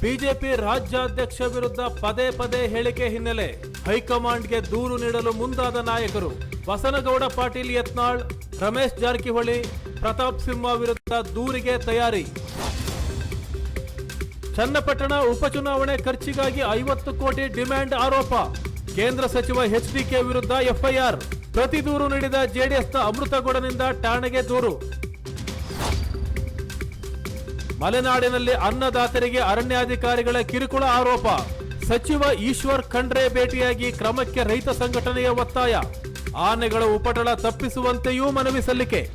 BJP ರಾಜ್ಯಾಧ್ಯಕ್ಷ ವಿರುದ್ಧ ಪದೇ ಪದೇ ಹೇಳಿಕೆ ಹಿನ್ನೆಲೆ ಹೈಕಮಾಂಡ್ಗೆ ದೂರು ನೀಡಲು ಮುಂದಾದ ನಾಯಕರು ಬಸನಗೌಡ ಪಾಟೀಲ್ ಯತ್ನಾಳ್, ರಮೇಶ್ ಜಾರಕಿಹೊಳಿ, ಪ್ರತಾಪ್ ಸಿಂಹ ವಿರುದ್ಧ ದೂರಿಗೆ ತಯಾರಿ. ಚನ್ನಪಟ್ಟಣ ಉಪಚುನಾವಣೆ ಖರ್ಚಿಗಾಗಿ ಐವತ್ತು ಕೋಟಿ ಡಿಮ್ಯಾಂಡ್ ಆರೋಪ. ಕೇಂದ್ರ ಸಚಿವ ಎಚ್ಡಿಕೆ ವಿರುದ್ಧ ಎಫ್ಐಆರ್. ಪ್ರತಿ ದೂರು ನೀಡಿದ ಜೆಡಿಎಸ್ನ ಅಮೃತಗೌಡನಿಂದ ಠಾಣೆಗೆ ದೂರು. ಮಲೆನಾಡಿನಲ್ಲಿ ಅನ್ನದಾತರಿಗೆ ಅರಣ್ಯಾಧಿಕಾರಿಗಳ ಕಿರುಕುಳ ಆರೋಪ. ಸಚಿವ ಈಶ್ವರ್ ಖಂಡ್ರೆ ಭೇಟಿಯಾಗಿ ಕ್ರಮಕ್ಕೆ ರೈತ ಸಂಘಟನೆಯ ಒತ್ತಾಯ. ಆನೆಗಳ ಉಪಟಳ ತಪ್ಪಿಸುವಂತೆಯೂ ಮನವಿ ಸಲ್ಲಿಕೆ.